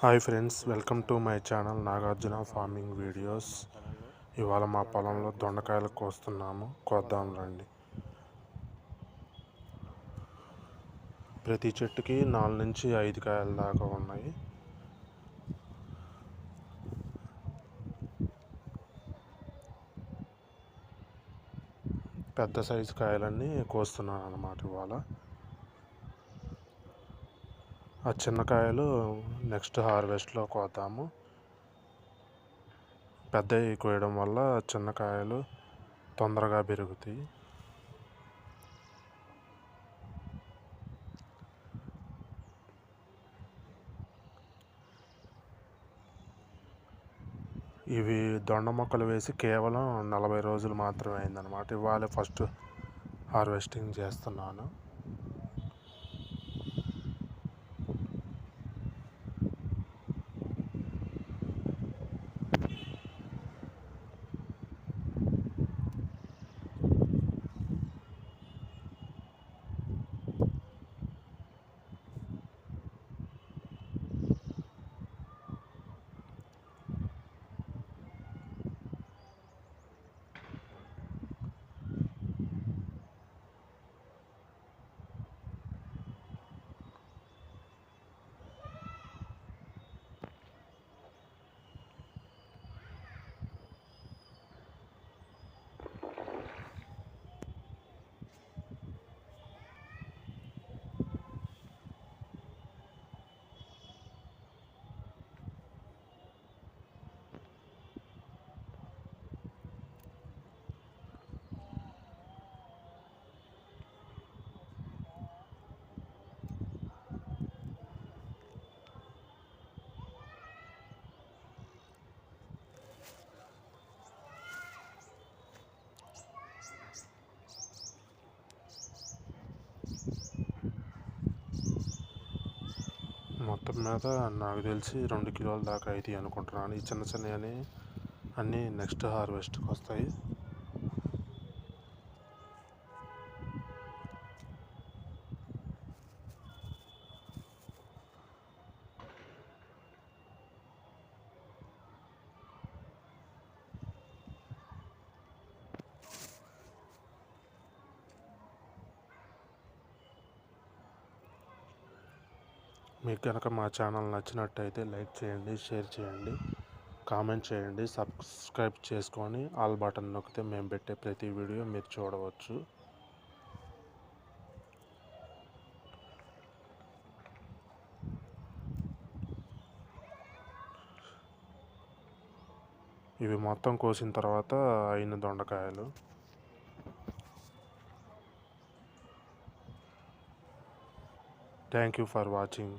Hi friends welcome to my channel Nagarjuna farming videos ఇవాళ మా పొలంలో దొండకాయలు కోస్తున్నాము. కోద్దాం రండి. ప్రతి చెట్టుకి నాలుగు నుంచి ఐదు కాయల దాకా ఉన్నాయి. పెద్ద సైజు కాయలన్నీ కోస్తున్నాను అన్నమాట ఇవాళ. ఆ చిన్న కాయలు నెక్స్ట్ హార్వెస్ట్లో కోతాము. పెద్దవి కోయడం వల్ల చిన్న కాయలు తొందరగా పెరుగుతాయి. ఇవి దొండ మొక్కలు వేసి కేవలం నలభై రోజులు మాత్రమే అయిందనమాట ఇవాళ ఫస్ట్ హార్వెస్టింగ్ చేస్తున్నాను. మొత్తం మీద నాకు తెలిసి రెండు కిలోల దాకా అవుతాయి అనుకుంటున్నాను. ఈ చిన్న చిన్నవి అన్నీ నెక్స్ట్ హార్వెస్ట్కి వస్తాయి. మీకు కనుక మా ఛానల్ నచ్చినట్టయితే లైక్ చేయండి షేర్ చేయండి కామెంట్ చేయండి సబ్స్క్రైబ్ చేసుకొని ఆల్ బటన్ నొక్కితే మేము పెట్టే ప్రతి వీడియో మీరు చూడవచ్చు. ఇవి మొత్తం కోసిన తర్వాత అయిన దొండకాయలు. Thank you for watching